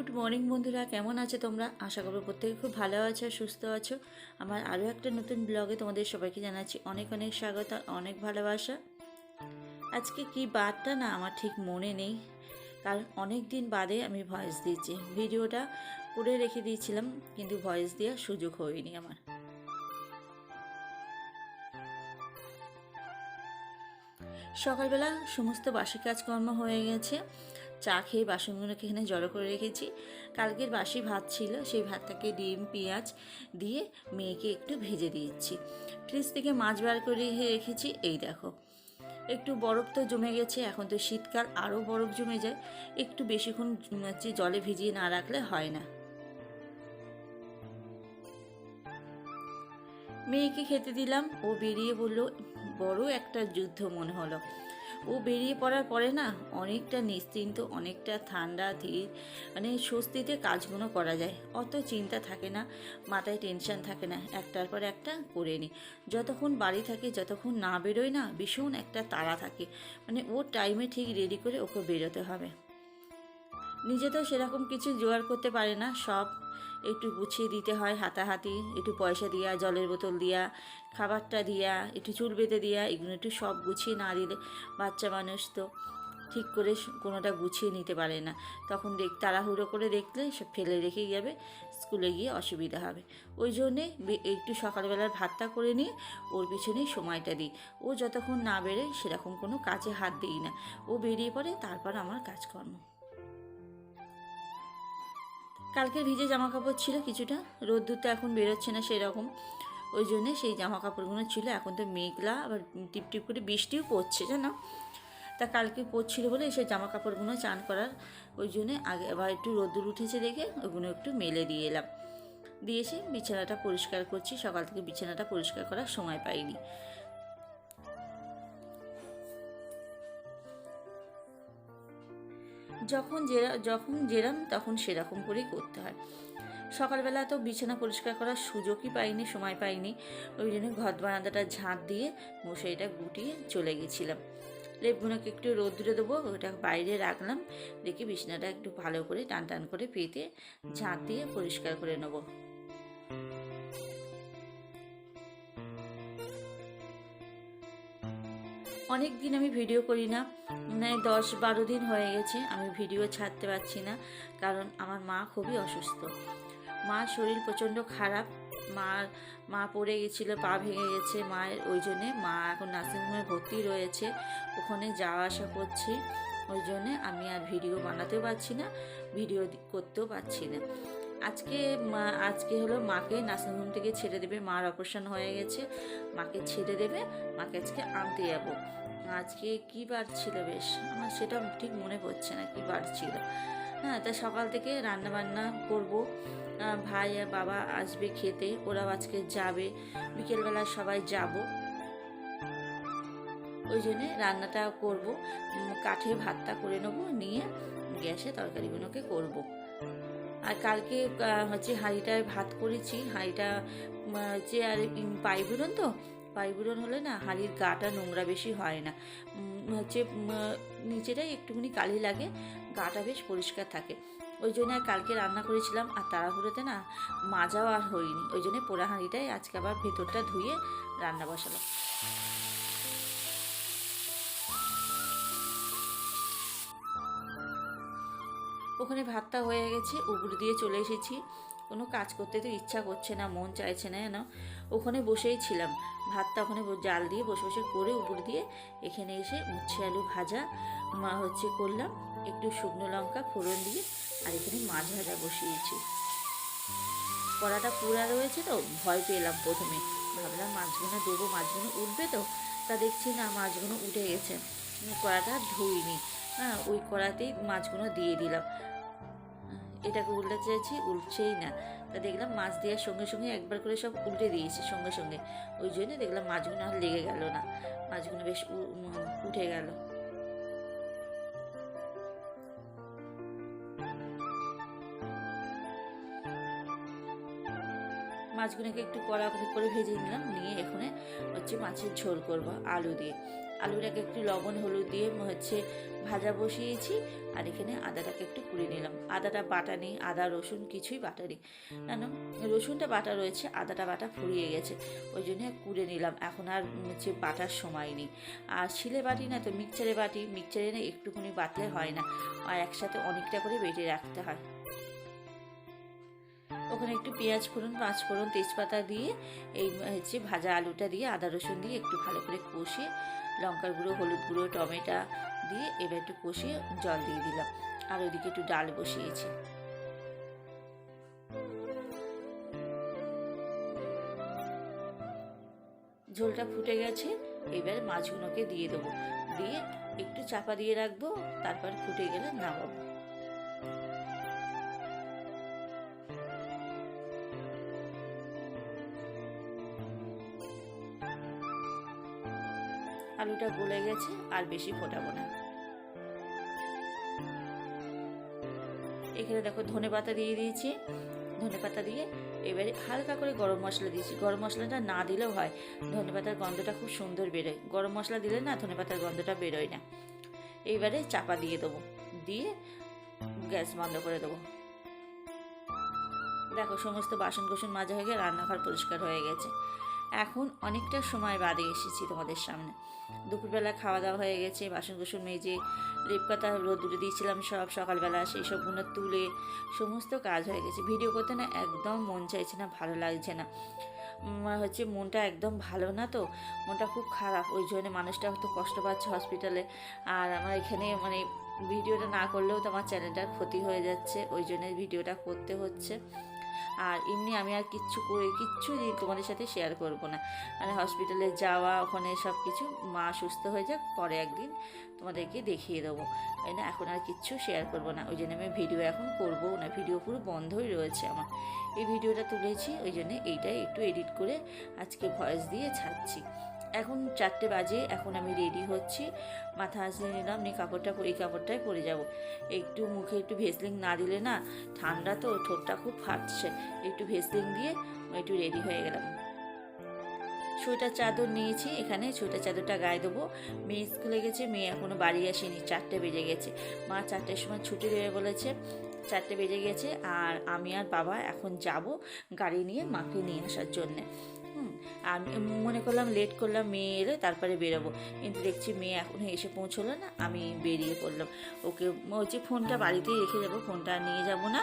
Good morning বন্ধুরা, কেমন আছো তোমরা? আশা করব প্রত্যেকে খুব ভালো আছো, সুস্থ আছো। আমার আরও একটা নতুন ব্লগে তোমাদের সবাইকে জানাচ্ছি অনেক অনেক স্বাগত, অনেক ভালোবাসা। আজকে কি বারটা না আমার ঠিক মনে নেই, কারণ অনেক দিন বাদে আমি ভয়েস দিয়েছি। ভিডিওটা করে রেখে দিয়েছিলাম, কিন্তু ভয়েস দেওয়ার সুযোগ হয়নি আমার। সকালবেলা সমস্ত বাসি কাজকর্ম হয়ে গেছে চা খেয়ে বাসনগুলোকে এখানে জড়ো করে রেখেছি। কালকের বাসি ভাত ছিল, সেই ভাতটাকে ডিম, পেঁয়াজ দিয়ে মেয়েকে একটু ভেজে দিয়েছি। ফ্রিজ থেকে মাছ বার করে রেখেছি, এই দেখো। একটু বরফ তো জমে গেছে, এখন তো শীতকাল আরও বরফ জমে যায়। একটু বেশিক্ষণ হচ্ছে জলে ভিজিয়ে না রাখলে হয় না। মেয়েকে খেতে দিলাম, ও বেরিয়ে বলল, বড় একটা যুদ্ধ মনে হলো। ও বেরিয়ে পড়ার পরে না অনেকটা নিশ্চিন্ত, অনেকটা ঠান্ডা, ধীর মানে স্বস্তিতে কাজগুলো করা যায়। অত চিন্তা থাকে না, মাথায় টেনশন থাকে না, একটার পর একটা করে নিই যতক্ষণ বাড়ি থাকে, যতক্ষণ না বেরোয় না, ভীষণ একটা তাড়া থাকে। মানে ওর টাইমে ঠিক রেডি করে ওকে বেরোতে হবে। নিজে তো সেরকম কিছু জোগাড় করতে পারে না, সব একটু গুছিয়ে দিতে হয় হাতাহাতি, একটু পয়সা দিয়া, জলের বোতল দিয়া, খাবারটা দিয়া, একটু চুল বেঁধে দিয়া, এগুলো একটু সব গুছিয়ে না দিলে বাচ্চা মানুষ তো ঠিক করে কোনোটা গুছিয়ে নিতে পারে না। তখন দেখ তাড়াহুড়ো করে দেখলে সব ফেলে রেখে যাবে, স্কুলে গিয়ে অসুবিধা হবে। ওই জন্যে একটু সকালবেলার ভাতটা করে নিয়ে ওর পিছনেই সময়টা দিই। ও যতক্ষণ না বেরোয় সেরকম কোনো কাজে হাত দিই না। ও বেরিয়ে পড়ে তারপর আমার কাজকর্ম। কালকে ভিজে জামা কাপড় ছিল কিছুটা, রোদ্দুর তো এখন বেরোচ্ছে না সেরকম। ওই জন্যে সেই জামা কাপড়গুলো ছিল, এখন তো মেঘলা, আবার টিপ টিপ করে বৃষ্টিও পড়ছে, জানো? তা কালকে পড়ছিল বলে সেই জামা কাপড়গুলো চান করার, ওই জন্যে আগে আবার একটু রোদ্দুর উঠেছে দেখে ওগুলো একটু মেলে দিয়ে এলাম। দিয়ে এসে বিছানাটা পরিষ্কার করছি, সকাল থেকে বিছানাটা পরিষ্কার করার সময় পাইনি। যখন যেরা যখন যেরাম তখন সেরকম করেই করতে হয়। সকালবেলা তো বিছানা পরিষ্কার করার সুযোগই পাইনি, সময় পাইনি। ওই জন্য ঘর বারান্দাটা ঝাঁট দিয়ে মশারিটা গুটিয়ে চলে গেছিলাম। লেপগুলোকে একটু রোদ্রে দেবো, ওটা বাইরে রাখলাম রেখে বিছানাটা একটু ভালো করে টান টান করে পেতে ঝাঁট দিয়ে পরিষ্কার করে নেব। অনেক দিন আমি ভিডিও করি না। মানে দশ বারো দিন হয়ে গেছে, আমি ভিডিও ছাড়তে পারছি না, কারণ আমার মা খুবই অসুস্থ। মার শরীর প্রচণ্ড খারাপ, মার, মা পড়ে গেছিল, পা ভেঙে গেছে মায়ের, ওই জন্যে মা এখন নার্সিংহোমে ভর্তি রয়েছে, ওখানে যাওয়া আসা করছি, ওই জন্যে আমি আর ভিডিও বানাতেও পারছি না ভিডিও করতেও পারছি না। আজকে মা, আজকে হলো মাকে নার্সিংহোম থেকে ছেড়ে দেবে। মার অপারেশন হয়ে গেছে, মাকে ছেড়ে দেবে, মাকে আজকে আনতে যাব। আজকে কী বার ছিল বেশ? আমার সেটা ঠিক মনে পড়ছে না কী বার ছিল। হ্যাঁ তা সকাল থেকে রান্না বান্না করব ভাই আর বাবা আসবে খেতে, ওরাও আজকে যাবে। বিকেলবেলা সবাই যাব। ওই জন্যে রান্নাটা করব। কাঠে ভাতটা করে নেব, নিয়ে গ্যাসে তরকারিগুলোকে করব। আর কালকে হচ্ছে হাঁড়িটায় ভাত করেছি। হাঁড়িটা হচ্ছে আর উম, পাইবুরন তো? পাইবুরন হলে না হাঁড়ির গাটা নোংরা বেশি হয় না। হচ্ছে নিচেটাই একটুখানি কালি লাগে গাটা বেশ পরিষ্কার থাকে। ওই জন্য আর কালকে রান্না করেছিলাম আর তাড়াহুড়োতে না মাজাও আর হয়নি। ওই জন্য পোড়া হাঁড়িটাই আজকে আবার ভেতরটা ধুয়ে রান্না বসালাম। ওখানে ভাতটা হয়ে গেছে উগুর দিয়ে চলে এসেছি। কোনো কাজ করতে তো ইচ্ছা করছে না, মন চাইছে না যেন ওখানে বসেই ছিলাম। ভাতটা ওখানে জাল দিয়ে বসে বসে করে উপর দিয়ে এখানে এসে উচ্ছে আলু ভাজা, মা হচ্ছে করলাম। একটু শুকনো লঙ্কা ফোড়ন দিয়ে আর এখানে মাছ ভাজা বসিয়েছি। কড়াটা পুরা রয়েছে তো, ভয় পেলাম প্রথমে। ভাবলাম মাছগুলো দেবো, মাছগুলো উঠবে তো, তা দেখছি না মাছগুলো উঠে গেছে। কড়াটা ধুইনি। হ্যাঁ ওই কড়াতেই মাছগুলো দিয়ে দিলাম। এটাকে উল্টাতে চাইছি উল্টছেই না। তা দেখলাম মাছ দেওয়ার সঙ্গে সঙ্গে একবার করে সব উল্টে দিয়েছে সঙ্গে সঙ্গে। ওই জন্য দেখলাম মাছগুলো আর লেগে গেল না। মাছগুলো বেশ উঠে গেল। মাছগুলোকে একটু কড়া করে ভেজে নিলাম। নিয়ে এখানে হচ্ছে মাছের ঝোল করব, আলু দিয়ে। আলুটাকে একটু লবণ, হলুদ দিয়ে হচ্ছে ভাজা বসিয়েছি আর এখানে আদাটাকে একটু কুড়ে নিলাম। আদাটা বাটা নেই, আদা, রসুন কিছুই বাটা নেই। কেন? রসুনটা বাটা রয়েছে, আদাটা বাটা ফুরিয়ে গেছে, ওই জন্য কুড়ে নিলাম। এখন আর হচ্ছে বাটার সময় নেই। আর শিলে বাটি না তো মিক্সচারে বাটি, মিক্সচারে না একটুখানি বাটলে হয় না। আর একসাথে অনেকটা করে বেটে রাখতে হয়। ওখানে একটু পেঁয়াজ ফোড়ন পাঁচ ফোড়ন তেজপাতা দিয়ে, এই হচ্ছে ভাজা আলুটা দিয়ে, আদা রসুন দিয়ে একটু ভালো করে কষিয়ে লঙ্কার গুঁড়ো, হলুদ গুঁড়ো, টমেটো দিয়ে এবার একটু কষিয়ে জল দিয়ে দিলাম। আর ওইদিকে একটু ডাল বসিয়েছি। ঝোলটা ফুটে গেছে, এবার মাছগুলোকে দিয়ে দেবো। দিয়ে একটু চাপা দিয়ে রাখব, তারপর ফুটে গেলে নামাবো। আলুটা গলে গেছে আর বেশি ফোটাবো না। এখানে দেখো ধনে পাতা দিয়ে দিয়েছি। ধনে পাতা দিয়ে এবারে হালকা করে গরম মশলা দিয়েছি। গরম মশলাটা না দিলেও হয়। ধনে পাতার গন্ধটা খুব সুন্দর বেরোয়। গরম মশলা দিলে না ধনে পাতার গন্ধটা বেরোয় না। এইবারে চাপা দিয়ে দেবো। দিয়ে গ্যাস বন্ধ করে দেবো। দেখো সমস্ত বাসন কোসন মাজা হয়ে গিয়ে রান্নাঘর পরিষ্কার হয়ে গেছে। এখন অনেকটা সময় বাদে এসেছি তোমাদের সামনে। দুপুরবেলা খাওয়া দাওয়া হয়ে গেছে বাসন কোসন মেজে লেপকাতা রোদ্দুরে দিয়েছিলাম সব সকালবেলা, সেই সবগুলো তুলে সমস্ত কাজ হয়ে গেছে। ভিডিও করতে না একদম মন চাইছে না, ভালো লাগছে না। হচ্ছে মনটা একদম ভালো না তো? মনটা খুব খারাপ, ওই জন্য মানুষটা তো কষ্ট পাচ্ছে হসপিটালে। আর আমার এখানে মানে ভিডিওটা না করলেও তো আমার চ্যানেলটার ক্ষতি হয়ে যাচ্ছে, ওই জন্য ভিডিওটা করতে হচ্ছে। আর এমনি আমি আর কিচ্ছু করে কিচ্ছু তোমাদের সাথে শেয়ার করব না। মানে হসপিটালে যাওয়া, ওখানে সব কিছু মা সুস্থ হয়ে যাক, পরে একদিন তোমাদেরকে দেখিয়ে দেবো। তাই না? এখন আর কিচ্ছু শেয়ার করব না। ওই জন্য আমি ভিডিও এখন করব না। ভিডিও পুরো বন্ধই রয়েছে আমার। এই ভিডিওটা তুলেছি, ওই জন্য এইটাই একটু এডিট করে আজকে ভয়েস দিয়ে ছাড়ছি। এখন চারটে বাজে, এখন আমি রেডি হচ্ছি। মাথা আসিয়ে নিলাম, নিয়ে কাপড়টা এই কাপড়টাই পরে যাব। একটু মুখে একটু ভেসলিং না দিলে না, ঠান্ডা তো, ঠোঁটটা খুব ফাটছে। একটু ভেসলিং দিয়ে একটু রেডি হয়ে গেলাম। সোয়েটার চাদর নিয়েছি, এখানে সোয়েটার চাদরটা গায়ে দেবো। মেয়ে স্কুলে গেছে, মেয়ে এখনও বাড়ি আসেনি, চারটে বেজে গেছে। মা চারটের সময় ছুটি দেবে বলেছে, চারটে বেজে গেছে। আর আমি আর বাবা এখন যাব গাড়ি নিয়ে মাকে নিয়ে আসার জন্যে। আমি মনে করলাম লেট করলাম মেয়ে এলে তারপরে বেরোবো। কিন্তু দেখছি মেয়ে এখনও এসে পৌঁছলো না, আমি বেরিয়ে পড়লাম। ওকে হচ্ছে ফোনটা বাড়িতেই রেখে যাব ফোনটা নিয়ে যাব না।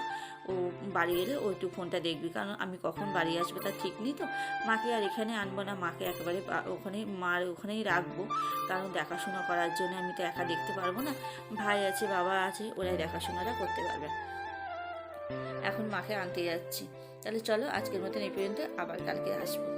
ও বাড়ি এলে ও একটু ফোনটা দেখবি। কারণ আমি কখন বাড়ি আসব তার ঠিক নেই তো। মাকে আর এখানে আনব না, মাকে একেবারে ওখানে, মার ওখানেই রাখব। কারণ দেখাশোনা করার জন্য আমি তো একা দেখতে পারব না। ভাই আছে, বাবা আছে, ওরাই দেখাশোনাটা করতে পারবে। এখন মাকে আনতে যাচ্ছি। তাহলে চলো, আজকের মতন এই পর্যন্ত। আবার কালকে আসব।